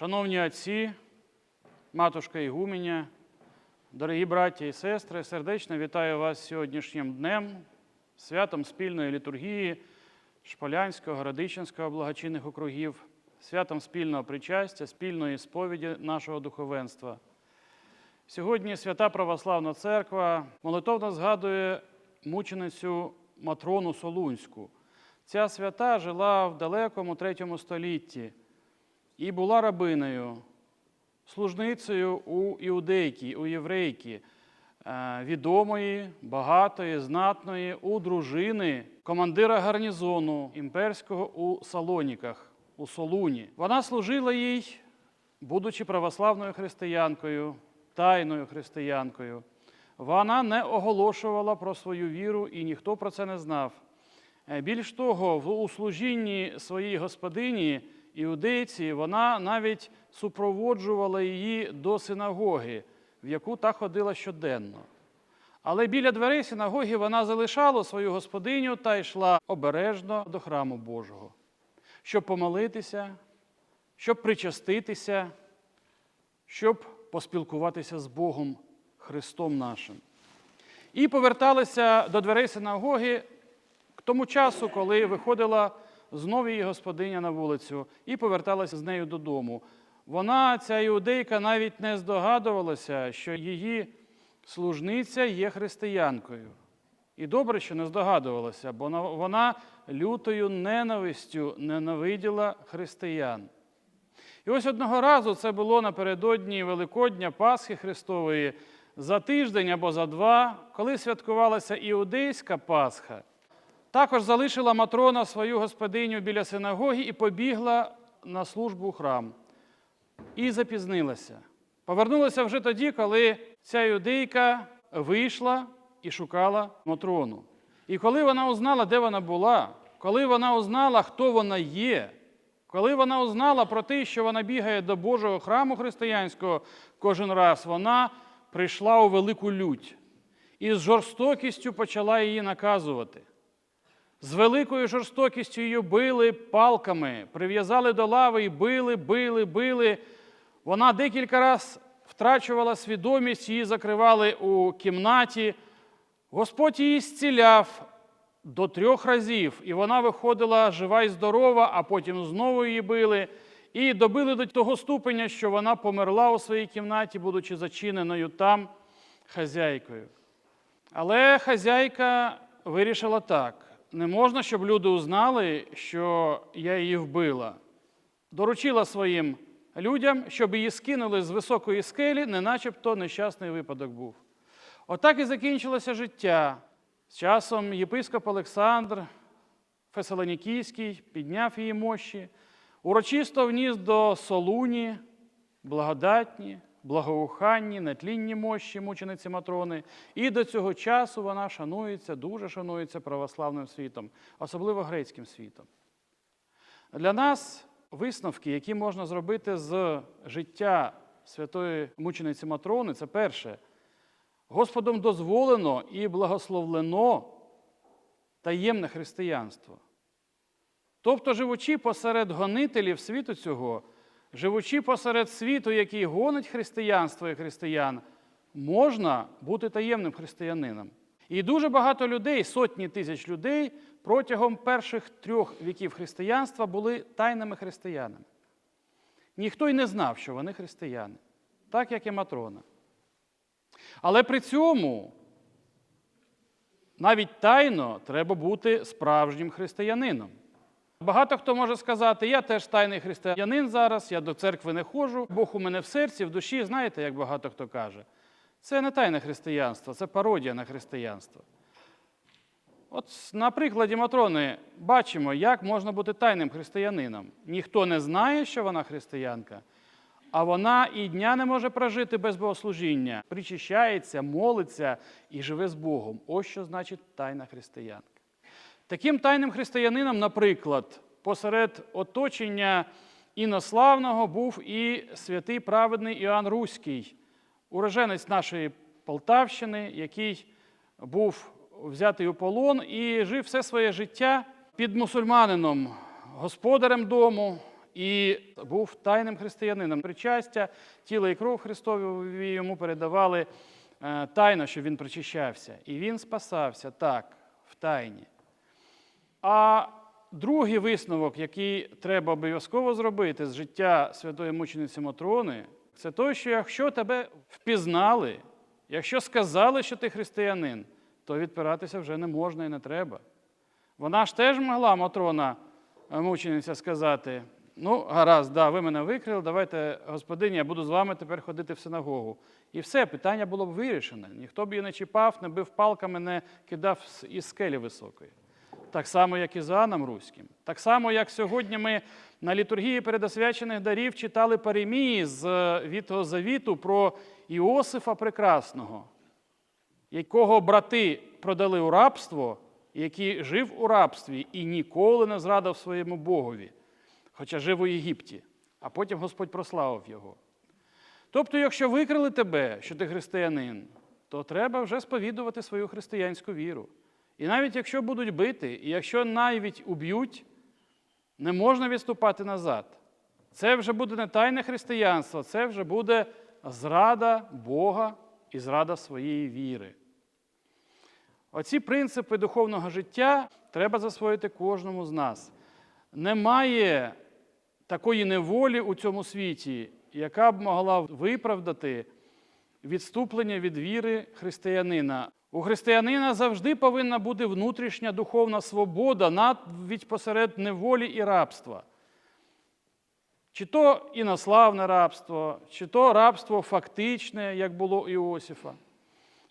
Шановні отці, матушка Ігуменя, дорогі браті і сестри, сердечно вітаю вас сьогоднішнім днем, святом спільної літургії Шполянського, Городичинського благочинних округів, святом спільного причастя, спільної сповіді нашого духовенства. Сьогодні Свята Православна Церква молитовно згадує мученицю Матрону Солунську. Ця свята жила в далекому третьому столітті і була рабинею, служницею у іудейки, у єврейки, е, відомої, багатої, знатної, у дружини командира гарнізону імперського у Салоніках, у Солуні. Вона служила їй, будучи православною християнкою, тайною християнкою. Вона не оголошувала про свою віру, і ніхто про це не знав. Е, Більш того, у служінні своїй господині іудейці вона навіть супроводжувала її до синагоги, в яку та ходила щоденно. Але біля дверей синагоги вона залишала свою господиню та йшла обережно до храму Божого, щоб помолитися, щоб причаститися, щоб поспілкуватися з Богом Христом нашим. І поверталися до дверей синагоги к тому часу, коли виходила знову її господиня на вулицю і поверталася з нею додому. Вона, ця іудейка, навіть не здогадувалася, що її служниця є християнкою. І добре, що не здогадувалася, бо вона лютою ненавистю ненавиділа християн. І ось одного разу це було напередодні Великодня Пасхи Христової за тиждень або за два, коли святкувалася іудейська Пасха. Також залишила Матрона свою господиню біля синагоги і побігла на службу у храм. І запізнилася. Повернулася вже тоді, коли ця юдейка вийшла і шукала Матрону. І коли вона узнала, де вона була, коли вона узнала, хто вона є, коли вона узнала про те, що вона бігає до Божого храму християнського кожен раз, вона прийшла у велику лють і з жорстокістю почала її наказувати. З великою жорстокістю її били палками, прив'язали до лави і били, били, били. Вона декілька разів втрачувала свідомість, її закривали у кімнаті. Господь її зціляв до трьох разів, і вона виходила жива і здорова, а потім знову її били. І добили до того ступеня, що вона померла у своїй кімнаті, будучи зачиненою там хазяйкою. Але хазяйка вирішила так: не можна, щоб люди узнали, що я її вбила. Доручила своїм людям, щоб її скинули з високої скелі, не начебто нещасний випадок був. Отак і закінчилося життя. З часом єпископ Олександр Фесалонікійський підняв її мощі, урочисто вніс до Солуні благодатні, благоуханні, нетлінні мощі мучениці Матрони. І до цього часу вона шанується, дуже шанується православним світом, особливо грецьким світом. Для нас висновки, які можна зробити з життя святої мучениці Матрони, це перше. Господом дозволено і благословлено таємне християнство. Тобто, живучи посеред гонителів світу цього, живучи посеред світу, який гонить християнство і християн, можна бути таємним християнином. І дуже багато людей, сотні тисяч людей, протягом перших трьох віків християнства були тайними християнами. Ніхто й не знав, що вони християни, так як і Матрона. Але при цьому навіть тайно треба бути справжнім християнином. Багато хто може сказати, я теж тайний християнин зараз, я до церкви не ходжу, Бог у мене в серці, в душі, знаєте, як багато хто каже. Це не тайне християнство, це пародія на християнство. От на прикладі Матрони бачимо, як можна бути тайним християнином. Ніхто не знає, що вона християнка, а вона і дня не може прожити без богослужіння, причащається, молиться і живе з Богом. Ось що значить тайна християнка. Таким тайним християнином, наприклад, посеред оточення інославного був і святий праведний Іоанн Руський, уроженець нашої Полтавщини, який був взятий у полон і жив все своє життя під мусульманином, господарем дому. і був тайним християнином. Причастя, тіло і кров Христові йому передавали е, тайно, що він причащався. І він спасався так, в тайні. А другий висновок, який треба обов'язково зробити з життя святої мучениці Матрони, це той, що якщо тебе впізнали, якщо сказали, що ти християнин, то відпиратися вже не можна і не треба. Вона ж теж могла, Матрона, е, мучениця, сказати: ну, гаразд, да, ви мене викрили, давайте, господині, я буду з вами тепер ходити в синагогу. І все, питання було б вирішене. Ніхто б її не чіпав, не бив палками, не кидав із скелі високої. Так само, як і за Руським. Так само, як сьогодні ми на літургії передосвячених дарів читали паремії з е, Вітого Завіту про Іосифа Прекрасного, якого брати продали у рабство, який жив у рабстві і ніколи не зрадив своєму Богові, хоча жив у Єгипті, а потім Господь прославив його. Тобто, якщо викрили тебе, що ти християнин, то треба вже сповідувати свою християнську віру. І навіть якщо будуть бити, і якщо навіть уб'ють, не можна відступати назад. Це вже буде не тайне християнство, це вже буде зрада Бога і зрада своєї віри. Оці принципи духовного життя треба засвоїти кожному з нас. Немає такої неволі у цьому світі, яка б могла виправдати відступлення від віри християнина. У християнина завжди повинна бути внутрішня духовна свобода навіть посеред неволі і рабства. Чи то інославне рабство, чи то рабство фактичне, як було у Іосифа,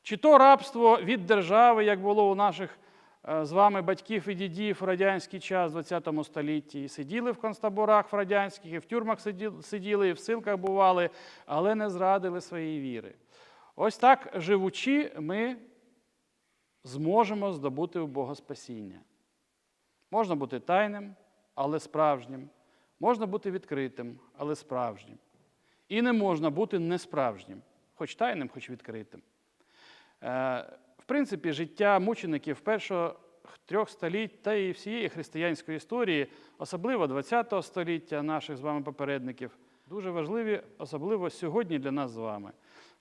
чи то рабство від держави, як було у наших з вами батьків і дідів в радянський час, в ХХ столітті. І сиділи в концтаборах в радянських, і в тюрмах сиділи, і в силках бували, але не зрадили своєї віри. Ось так, живучи, ми зможемо здобути у Бога спасіння. Можна бути тайним, але справжнім. Можна бути відкритим, але справжнім. І не можна бути несправжнім, хоч тайним, хоч відкритим. Принципі, життя мучеників першого трьох століть та і всієї християнської історії, особливо ХХ століття наших з вами попередників, дуже важливі, особливо сьогодні для нас з вами.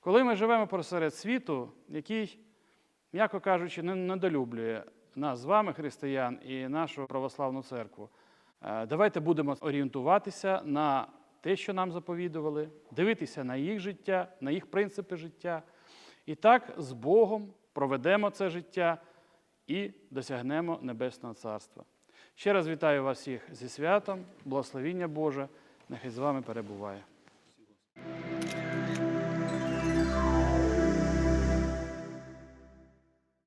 Коли ми живемо посеред світу, який, м'яко кажучи, не недолюблює нас з вами, християн, і нашу православну церкву, е, давайте будемо орієнтуватися на те, що нам заповідували, дивитися на їх життя, на їх принципи життя. І так з Богом проведемо це життя і досягнемо Небесного Царства. Ще раз вітаю вас всіх зі святом, благословіння Боже, нехай з вами перебуває.